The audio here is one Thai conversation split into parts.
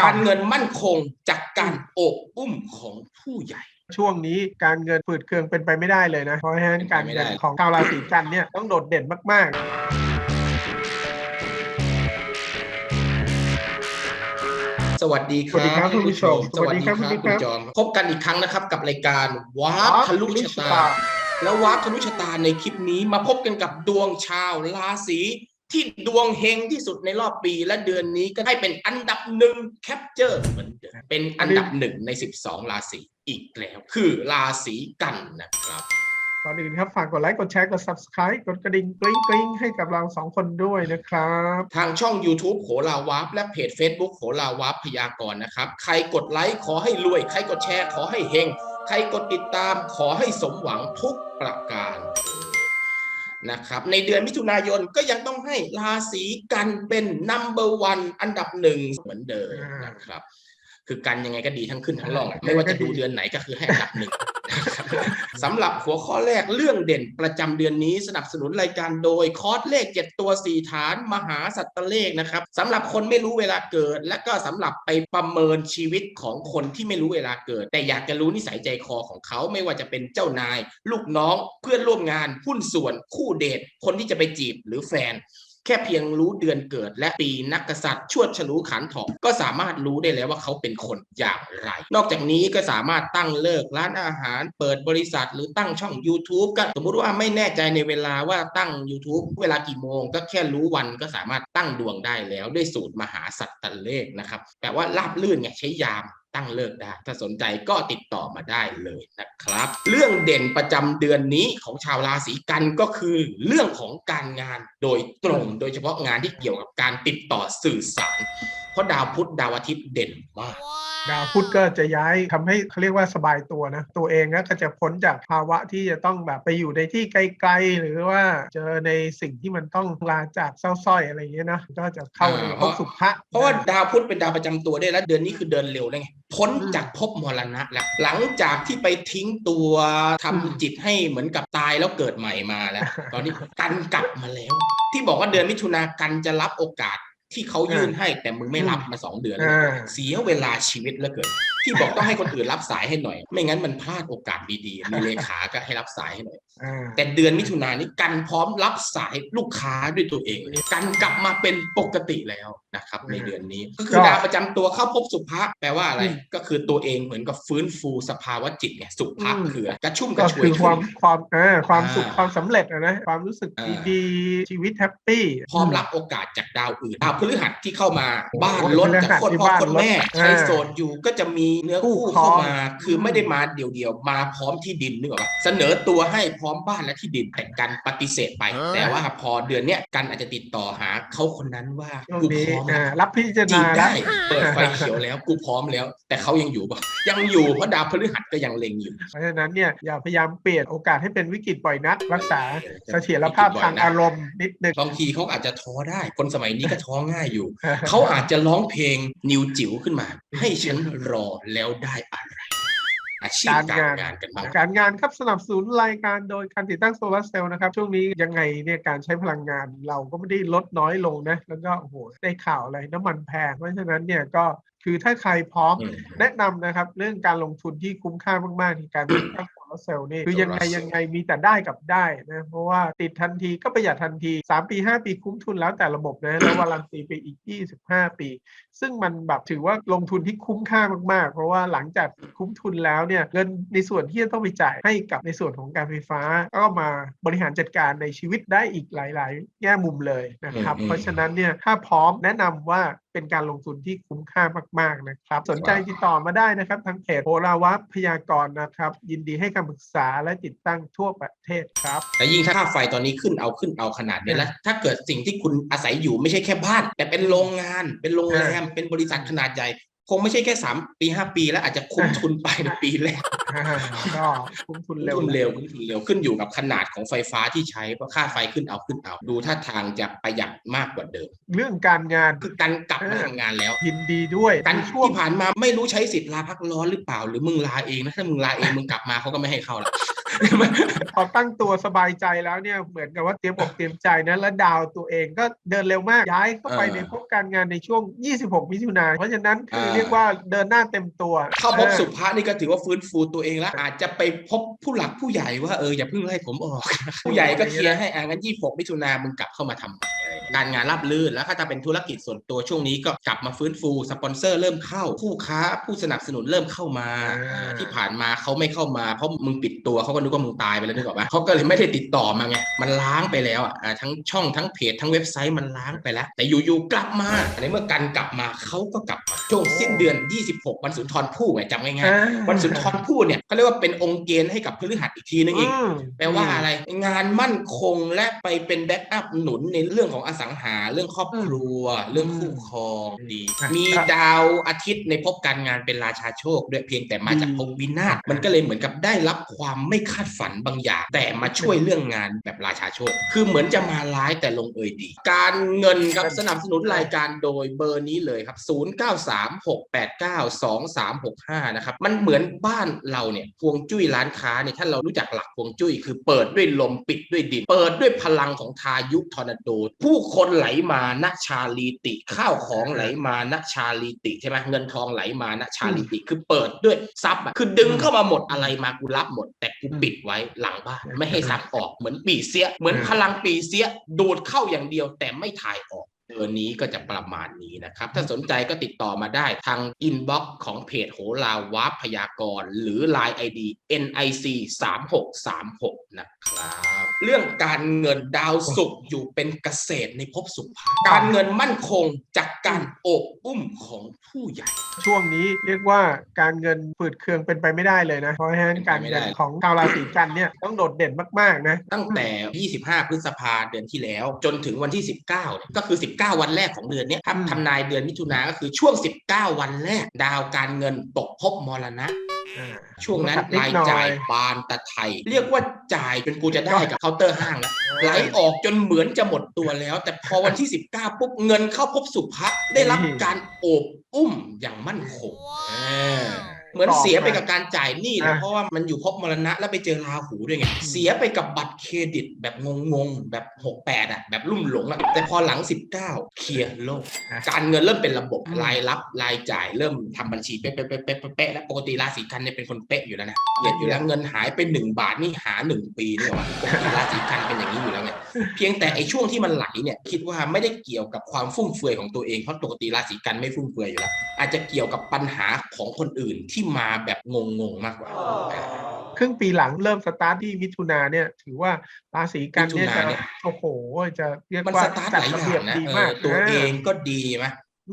การเงินมั่นคงจากการโอบอุ้มของผู้ใหญ่ช่วงนี้การเงินฝืดเคืองเป็นไปไม่ได้เลยนะ เพราะฉะนั้นการเงินของชาวราศีกันเนี่ยต้องโดดเด่นมากสวัสดีครับสวัสดีครับคุณผู้ชมสวัสดีครับสวัสดีครับคุณจอมพบกันอีกครั้งนะครับกับรายการวาๆร์ปทะลุชะตา แล้ววาร์ปทะลุชะตาในคลิปนี้มาพบกันกับดวงชาวราศี ที่ดวงเฮงที่สุดในรอบปีและเดือนนี้ก็ให้เป็นอันดับหนึ่งแคปเจอร์เหมือนเดิมเป็นอันดับหนึ่งใน 12 ราศีอีกแล้ว คือราศีกันนะครับก่อนอื่นครับ ฝากกดไลค์ กดแชร์ กด subscribe กดกระดิ่งกริ๊งกริ๊งให้กับเราสองคนด้วยนะครับ ทางช่อง YouTube โหราวาร์ปและเพจ Facebook โหราวาร์ปพยากรณ์นะครับ ใครกดไลค์ขอให้รวย ใครกดแชร์ขอให้เฮง ใครกดติดตามขอให้สมหวังทุกประการ นะครับในเดือนมิถุนายนก็ยังต้องให้ราศีกันเป็น number one อันดับหนึ่งเหมือนเดิมนะครับ คือกันยังไงก็ดีทั้งขึ้นทั้งล่องอะไม่ว่าจะดูเดือนไหนก็คือให้อันดับหนึ่งนะครับ สำหรับหัวข้อแรกเรื่องเด่นประจำเดือนนี้สนับสนุนรายการโดยคอร์สเลข 7 ตัว 4 ฐานมหาสัตตเลขนะครับสำหรับคนไม่รู้เวลาเกิด และก็สำหรับไปประเมินชีวิตของคนที่ไม่รู้เวลาเกิด แต่อยากจะรู้นิสัยใจคอของเขาไม่ว่าจะเป็นเจ้านาย ลูกน้องเพื่อนร่วมงานหุ้นส่วนคู่เดทคนที่จะไปจีบหรือแฟน แค่เพียงรู้เดือนเกิด และปีนักกษัตริย์ ชวดฉลูขันถอกก็สามารถรู้ได้แล้วว่าเขาเป็นคนอย่างไร นอกจากนี้ก็สามารถตั้งเลิกร้านอาหาร เปิดบริษัทหรือตั้งช่อง YouTube ก็สมมุติว่าไม่แน่ใจในเวลาว่าตั้ง YouTube เวลากี่โมง ก็แค่รู้วันก็สามารถตั้งดวงได้แล้วด้วยสูตรมหาสัตตเลขนะครับแต่ว่าราบลื่นไงใช้ยาม ตั้งเลิกได้ ถ้าสนใจก็ติดต่อมาได้เลยนะครับ เรื่องเด่นประจำเดือนนี้ของชาวราศีกันก็คือ เรื่องของการงานโดยตรง โดยเฉพาะงานที่เกี่ยวกับการติดต่อสื่อสาร เพราะดาวพุธดาวอาทิตย์เด่นมาก ดาวพุธก็จะย้ายทำให้เขาเรียกว่าสบายตัวนะ ตัวเองก็จะพ้นจากภาวะที่จะต้องแบบไปอยู่ในที่ไกลๆ หรือว่าเจอในสิ่งที่มันต้องลาจากเศร้าสร้อยอะไรอย่างเงี้ยนะก็จะเข้าในภพสุภะเพราะว่าดาวพุธเป็นดาวประจำตัวได้แล้วเดือนนี้คือเดินเร็วเลยไงพ้นจากภพมรณะแล้วหลังจากที่ไปทิ้งตัวทำจิตให้เหมือนกับตายแล้วเกิดใหม่มาแล้ว ตอนนี้กันกลับมาแล้ว ที่บอกว่าเดือนมิถุนากันจะรับโอกาส ที่เขายื่นให้แต่มึงไม่รับมาสองเดือนแล้วอ่าเสียเวลาชีวิตเหลือเกินที่บอกต้องให้คนอื่นรับสายให้หน่อย ไม่งั้นมันพลาดโอกาสดีๆ มีเลขาก็ให้รับสายให้หน่อยอ่าแต่เดือนมิถุนายนนี้กันพร้อมรับสายลูกค้าด้วยตัวเองเลยกันกลับมาเป็นปกติแล้วนะครับ ในเดือนนี้ ก็คือดาวประจำตัวเข้าพบสุภะแปลว่าอะไร ก็คือตัวเองเหมือนกับฟื้นฟูสภาวะจิตไงสุภะคือกระชุ่มกก็ระชวคืยอความขึ้นความเออความสุขอ่าความสำเร็จอะนะความรู้สึกอ่าดีๆชีวิตแฮปปี้พร้อมรับโอกาสจากดาวอื่นดาวพฤหัสที่เข้ามาโอ้บ้านรถจากคนพฤหัสที่พ่อบ้านคนแม่รถใครอ่าโสดอยู่ก็จะมีเนื้อคู่คู่ครองเข้ามาคือไม่ได้มาเดี่ยวๆ มาพร้อมที่ดินนึกออกปะเสนอตัวให้พร้อมบ้านและที่ดินแต่กันปฏิเสธไป แต่ว่าพอเดือนเนี้ยกันอาจจะติดต่อหาเขาคนนั้นว่าช่วงกูนี้พร้อมอ่าแล้วรับพิจารจีณาบแล้ได้วเปิดไฟเขียวแล้วกูพร้อมแล้ว แต่เขายังอยู่ปะยังอยู่เพราะดาวพฤหัสก็ยังเล็งอยู่ เพราะฉะนั้นเนี่ยอย่าพยายามเปลี่ยนโอกาสให้เป็นวิกฤตบ่อยนักรักษาเสถียรภาพทางอารมณ์นิดนึงบางทีเขาอาจจะท้อได้ คนสมัยนี้ก็ท้อง่ายอยู่ เขาอาจจะร้องเพลงนิวจิ๋วขึ้นมา ให้ฉันรอแล้วได้อะไร อาชีพการงานกันบ้างการงานครับสนับสนุนรายการโดยการติดตั้งโซลาร์เซลล์นะครับ ช่วงนี้ยังไงเนี่ยการใช้พลังงานเราก็ไม่ได้ลดน้อยลงนะ แล้วก็โอ้โหได้ข่าวอะไรน้ำมันแพง เพราะฉะนั้นเนี่ยก็คือถ้าใครพร้อมอืมแนะนำนะครับ เรื่องการลงทุนที่คุ้มค่ามากๆในการติดตั้งโซ ลาร์เซลล์นี่คือยังไง Solar cell ยังไงมีแต่ได้กับได้นะเพราะว่าติดทันทีก็ประหยัดทันที 3 ปี 5 ปีคุ้มทุนแล้วแต่ระบบนะแล้ววารันตีไปอีก 25 ปี ซึ่งมันแบบถือว่าลงทุนที่คุ้มค่ามากๆ เพราะว่าหลังจากคุ้มทุนแล้วเนี่ยเงินในส่วนที่จะต้องไปจ่ายให้กับในส่วนของการไฟฟ้า ก็มาบริหารจัดการในชีวิตได้อีกหลาย ๆ แง่มุมเลยนะครับอืมเพราะฉะนั้นเนี่ยถ้าพร้อมแนะนำว่าเป็นการลงทุนที่คุ้มค่ามาก ๆ นะครับ สนใจติดต่อมาได้นะครับทางเพจโหราวัพยากรณ์นะครับ ยินดีให้คำปรึกษาและติดตั้งทั่วประเทศครับแต่ยิ่งถ้าค่าไฟตอนนี้ขึ้นเอาขึ้นเอาขนาดนี้แล้วถ้าเกิดสิ่งที่คุณอาศัยอยู่ไม่ใช่แค่บ้าน แต่เป็นโรงงาน เป็นโรงแรมเป็นบริษัทขนาดใหญ่คงไม่ใช่แค่สามปีห้าปีแล้วอาจจะคุ้มทุนไปในปีแรกอ่า ก็คุ้มทุนเร็วขึ้นเร็วขึ้นเร็วขึ้นอยู่กับขนาดของไฟฟ้าที่ใช้เพราะค่าไฟขึ้นเอาขึ้นเอาดูท่าทางจะประหยัดมากกว่าเดิม เรื่องการงานคือกันกลับมาทำงานแล้วยินดีด้วยกันในช่วงที่ผ่านมาไม่รู้ใช้สิทธิ์ลาพักร้อนหรือเปล่าหรือมึงลาเองนะถ้ามึงลาเองมึงกลับมาเขาก็ไม่ให้เข้าละ พอตั้งตัวสบายใจแล้วเนี่ยเหมือนกับว่าเตรียมอกเตรียมใจนะแล้วดาวตัวเองก็เดินเร็วมากย้ายเข้าไปเออในภพการงานในช่วง 26 มิถุนายนเพราะฉะนั้นคือเออเรียกว่าเดินหน้าเต็มตัว เข้าพบออสุภานี่ก็ถือว่าฟื้นฟูตัวเองแล้วอาจจะไปพบผู้หลักผู้ใหญ่ว่าเอออย่าเพิ่งไล่ผมออก ผู้ใหญ่ก็เคลียร์ให้อ่างั้น 26 มิถุนามึงกลับเข้ามาทำ ใหม่อะไรอย่างเงี้ยการงานราบรื่น แล้วถ้าจะเป็นธุรกิจส่วนตัวช่วงนี้ก็กลับมาฟื้นฟูสปอนเซอร์เริ่มเข้าผู้ค้าผู้สนับสนุนเริ่มเข้ามาอ่าที่ผ่านมาเขาไม่เข้ามาเพราะมึงปิดตัวเขาก็นึกว่ามึงตายไปแล้วนึกออกปะเขาก็เลยไม่ได้ติดต่อมาไงมันล้างไปแล้วอะอ่าทั้งช่องทั้งเพจทั้งเว็บไซต์มันล้างไปแล้ว แต่อยู่ๆกลับมาในเมื่อกันกลับมาเขาก็กลับมาช่วงสิ้นเดือน 26 วันสุนทรภู่ไงจำง่ายอ่าๆวันสุนทรภู่เนี่ยเขาเรียกว่าเป็นองค์เกณฑ์ให้กับพฤหัสอีกทีนึงอีกมแปลว่าอะไรงานมั่นคงและไปเป็นแบ็กอัพหนุนในเรื่องของอสังหาเรื่องครอบครัว เรื่องคู่ครองดีครับมีดาวอาทิตย์ในภพการงานเป็นราชาโชค ด้วยเพียงแต่มาจากภพวินาศมันก็เลยเหมือนกับได้รับความไม่คาดฝันบางอย่าง แต่มาช่วยเรื่องงานแบบราชาโชค คือเหมือนจะมาร้ายแต่ลงเอยดี การเงินครับสนับสนุนรายการโดยเบอร์นี้เลยครับ 0936892365 นะครับ มันเหมือนบ้านเราเนี่ยพวงจุ้ยร้านค้าเนี่ยถ้าเรารู้จักหลักพวงจุ้ย คือเปิดด้วยลมปิดด้วยดิน เปิดด้วยพลังของทายุทอร์นาโด ผู้คนไหลมาณชาลีติ ข้าวของไหลมาณชาลีติใช่ไหมเงินทองไหลมาณชาลีติคือเปิดด้วยทรัพย์อะคือดึงเข้ามาหมดอะไรมากูรับหมด แต่กูปิดไว้หลังบ้านไม่ให้ทรัพย์ออกเหมือนปีเสีย เหมือนพลังปีเสียดูดเข้าอย่างเดียวแต่ไม่ถ่ายออกเดือนนี้ก็จะประมาณนี้นะครับ ถ้าสนใจก็ติดต่อมาได้ทางอินบ็อกซ์ของเพจโหราวาร์ปพยากรณ์หรือ Line ID NIC 3636 นะครับเรื่องการเงินดาวศุกร์อยู่เป็นเกษตรในภพสุภาการเงินมั่นคงจากการโอบอุ้มของผู้ใหญ่ ช่วงนี้เรียกว่าการเงินฝืดเคืองเป็นไปไม่ได้เลยนะ เพราะฉะนั้นการเป็นไปไม่เงิได้นของชาวราศีกันเนี่ยต้องโดดเด่นมากๆนะ ตั้งแต่ 25 พฤษภาเดือนที่แล้ว จนถึงวันที่ 19เนี่ยก็คือ 19 วันแรกของเดือนเนี้ยถ้าอืมทำนายเดือนมิถุนาก็คือช่วง 19 วันแรก ดาวการเงินตกภพมรณะอ่า ช่วงนั้นนิดรายหน่อจ่ายบานตะไทย เรียกว่าจ่ายจนกูจะได้กับเคาน์เตอร์ห้างแล้วไหลออกจนเหมือนจะหมดตัวแล้ว แต่พอวันที่ 19ปุ๊บเงินเข้าพบสุภะได้รับการโอบอุ้มอย่างมั่นคงอ่า เหมือนเสียไปกับการจ่ายหนี้แหละอะเพราะว่ามันอยู่พบมรณะแล้วไปเจอราหูด้วยไงเสียไปกับบัตรเครดิตแบบงงๆแบบ68อะแบบลุ่มหลงอะแต่พอหลัง 19 เคลียร์โลก การเงินเริ่มเป็นระบบอืมรายรับรายจ่ายเริ่มทำบัญชีเป๊ะๆๆๆๆแล้วปกติราศีกันเนี่ยเป็นคนเป๊ะอยู่แล้วนะเอียดอยู่แล้วเงินหายไปหนึ่งบาทนี่หาหนึ่งปีนี่หว่าปกติราศีกันเป็นอย่างนี้อยู่แล้วไงเพียงแต่ไอ้ช่วงที่มันไหลเนี่ยคิดว่าไม่ได้เกี่ยวกับความฟุ่มเฟือยของตัวเองเพราะปกติราศีกันไม่ฟุ่มเฟือยอยู่แล้วอาจจะเกี่ยวกับปัญหาของคนอื่นที่มาแบบงงๆมากกว่าครึ่งปีหลังเริ่มสตาร์ทที่มิถุนาเนี่ย ถือว่าราศีกันเนี่ยมิถุจะนาเนี่ยโอ้โหจะเรียกมันว่าสตาร์ทหจัดลายอระเบีย่ายงบนะดีเอมากอตัวเองก็ดีไหม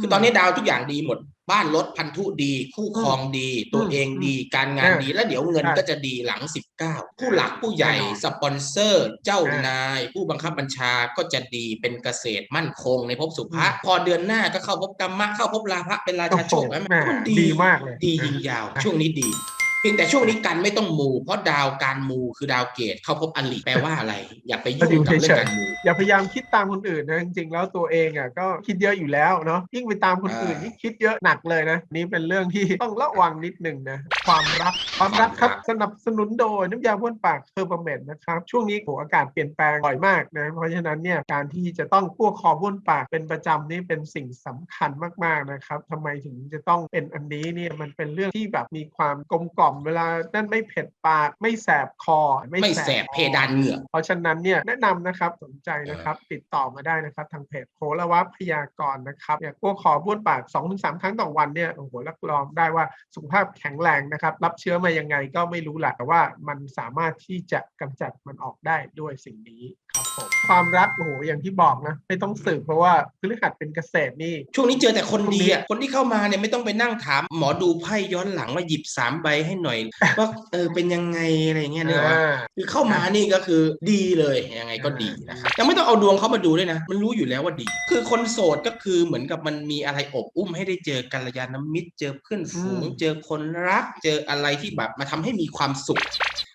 คือตอนนี้ดาวทุกอย่างดีหมด บ้านรถพันธุดี คู่ครองดี ตัวเองดี การงานดี แล้วเดี๋ยวเงินใช่ก็จะดีหลัง 19 ผู้หลักผู้ใหญ่แน่นอนสปอนเซอร์ เจ้าอ่านนาย ผู้บังคับบัญชาก็จะดีเป็นเกษตรมั่นคงในภพสุภะอืมพอเดือนหน้าก็เข้าภพกรรมะเข้าภพลาภะเป็นราโอ้ชาโหโชคแล้วแหม่มันดีมากเลยดียิงยาว ช่วงนี้ดีเพียงแต่ช่วงนี้กันไม่ต้องมู เพราะดาวการมูคือดาวเกตเข้าภพอลิแปลว่าอะไร อย่าไปยุ่งกับเรื่องการมูอย่าพยายามคิดตามคนอื่นนะจริงๆแล้วตัวเองอะก็คิดเยอะอยู่แล้วเนาะยิ่งไปตามคนอื่นอ่ายิ่งคิดเยอะหนักเลยนะนี่เป็นเรื่องที่ต้องระวังนิดนึงนะความรักความรักครับความรักสนับสนุนโดยน้ำยาบ้วนปากเคอร์บเมนนะครับช่วงนี้โหอากาศเปลี่ยนแปลงบ่อยมากนะเพราะฉะนั้นเนี่ยการที่จะต้องพวกคอบ้วนปากเป็นประจำนี่เป็นสิ่งสำคัญมากๆนะครับทำไมถึงจะต้องเป็นอันนี้เนี่ยมันเป็นเรื่องที่แบบมีความกลมกล่อมเวลานั่นไม่เผ็ดปากไม่แสบคอ ไม่แสบคอเพดานเหงือกเพราะฉะนั้นเนี่ยแนะนำนะครับสนใจนะครับติดต่อมาได้นะครับทางเพจโหระวะพยากรณ์นะครับอย่างพวกขอบ้วนปาก2อถึงสครั้งต่อวันเนี่ยโอ้โหรับรองได้ว่าสุขภาพแข็งแรงนะครับรับเชื้อมายังไงก็ไม่รู้แหละแต่ว่ามันสามารถที่จะกำจัดมันออกได้ด้วยสิ่งนี้ครับผมความรักโอ้โหอย่างที่บอกนะไม่ต้องสืบเพราะว่าพฤหัสเป็นเกษตรนี่ ช่วงนี้เจอแต่คนดีอะคนที่เข้ามาเนี่ยไม่ต้องไปนั่งถามหมอดูไพ่ย้อนหลังว่าหยิบสามใบให้หน่อยว่าเออเป็นยังไงอะไรเงี้ยเนอะอ่าคือเข้ามานี่ก็คือดีเลยยังไงก็ดีนะครับยังไม่ต้องเอาดวงเขามาดูด้วยนะ มันรู้อยู่แล้วว่าดี คือคนโสดก็คือเหมือนกับมันมีอะไรอบอุ้มให้ได้เจอกัลยาณมิตร เจอเพื่อนฝูงอืมเจอคนรัก เจออะไรที่แบบมาทำให้มีความสุข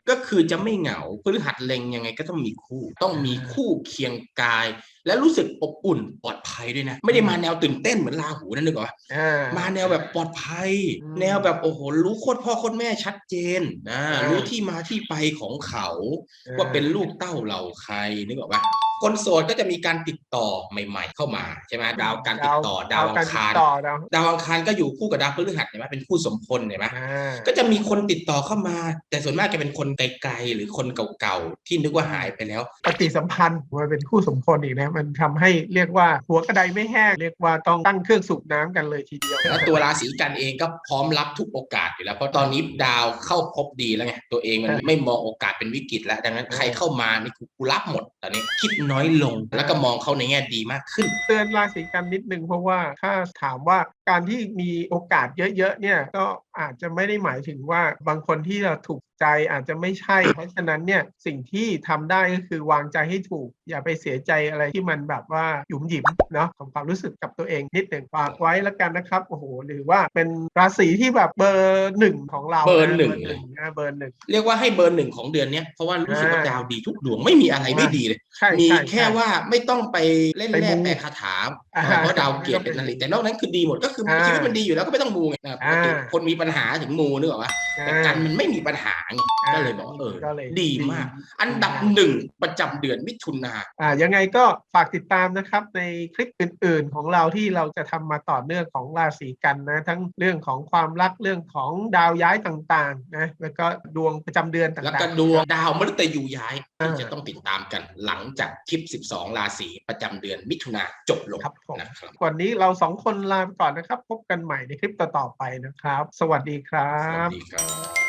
ก็คือจะไม่เหงาพฤหัสเล็งยังไงก็ต้องมีคู่ ต้องมีคู่เคียงกาย และรู้สึกอบอุ่นปลอดภัยด้วยนะ ไม่ได้มาแนวตื่นเต้นเหมือนราหูนั่นนึกออกปะอ่ามาแนวแบบปลอดภัยอืมแนวแบบโอ้โหรู้โคตรพ่อโคตรแม่ชัดเจนนะอ่ารู้รู้ที่มาที่ไปของเขา ว่าเป็นลูกเต้าเหล่าใครนึกออกปะ คนโสดก็จะมีการติดต่อใหม่ ๆ เข้ามาใช่ไหมดาวการติดต่อดาวอักงคารติดต่อดาวดาวอังคารก็อยู่คู่กับดาวพฤหัสเห็นไหมเป็นคู่สมพลเห็นไหมอ่าก็จะมีคนติดต่อเข้ามา แต่ส่วนมากจะเป็นคนไกลๆหรือคนเก่าๆที่นึกว่าหายไปแล้ว ปฏิสัมพันธ์มันเป็นคู่สมพลอีกนะมันทำให้เรียกว่าหัวกระไดไม่แห้งเรียกว่าต้องตั้งเครื่องสูบน้ำกันเลยทีเดียวแล้วตัวราศีกันเองก็พร้อมรับทุกโอกาสอยู่แล้วเพราะตอนนี้ดาวเข้าพบดีแล้วไงตัวเองมันไม่มองโอกาสเป็นวิกฤตแล้วดังนั้นใครเข้ามานี่กูรับหมดตอนนี้คิดน้อยลง แล้วก็มองเขาในแง่ดีมากขึ้นเตือนราศีกันนิดนึงเพราะว่าถ้าถามว่าการที่มีโอกาสเยอะๆเนี่ยก็อาจจะไม่ได้หมายถึงว่าบางคนที่เราถูก ใจอาจจะไม่ใช่ เพราะฉะนั้นเนี่ยสิ่งที่ทำได้ก็คือวางใจให้ถูก อย่าไปเสียใจอะไรที่มันแบบว่าหยุมหยิมเนาะของความรู้สึกกับตัวเองนิดหนึ่งฝากไว้แล้วกันนะครับโอ้โหหรือว่าเป็นราศีที่แบบเบอร์หนึ่งของเราเบอร์หนึ่งนะเบอร์หนึ่งเรียกว่าให้เบอร์หนึ่งของเดือนเนี้ยเพราะว่ารู้สึกว่าอ่าดาวดีทุกดวงไม่มีอะไรไม่ดีเลยใช่มีใช่แค่ใช่ว่าไม่ต้องไปเล่นไปแร่มูแปลคาถาอ่าเพราะดาวเกียรติเป็นนาฬิแต่นอกนั้นคือดีหมดก็คืออ่าชีวิตมันดีอยู่แล้วก็ไม่ต้องมูไงปกติอ่าคนมีปัญหาถึงมูนึกออกปะแต่กันมันไม่มีปัญหาไงก็เลยบอกว่าเออก็เลยดีมาก อันดับหนึ่งประจำเดือนมิถุนาอ่ายังไงก็ฝากติดตามนะครับในคลิปอื่น ๆ ของเราที่เราจะทำมาต่อเนื่องของราศีกันนะทั้งเรื่องของความรักเรื่องของดาวย้ายต่างๆนะแล้วก็ดวงประจำเดือนต่างๆแล้วก็ดวงดาวมฤตยูย้ายที่อ่าจะต้องติดตามกันหลังจากคลิป 12 ราศีประจำเดือนมิถุนาจบลงครับผมนะครับวันนี้เราสองคนลาไปก่อนนะครับ พบกันใหม่ในคลิปต่อๆไปนะครับ สวัสดีครัสวับสดีครับ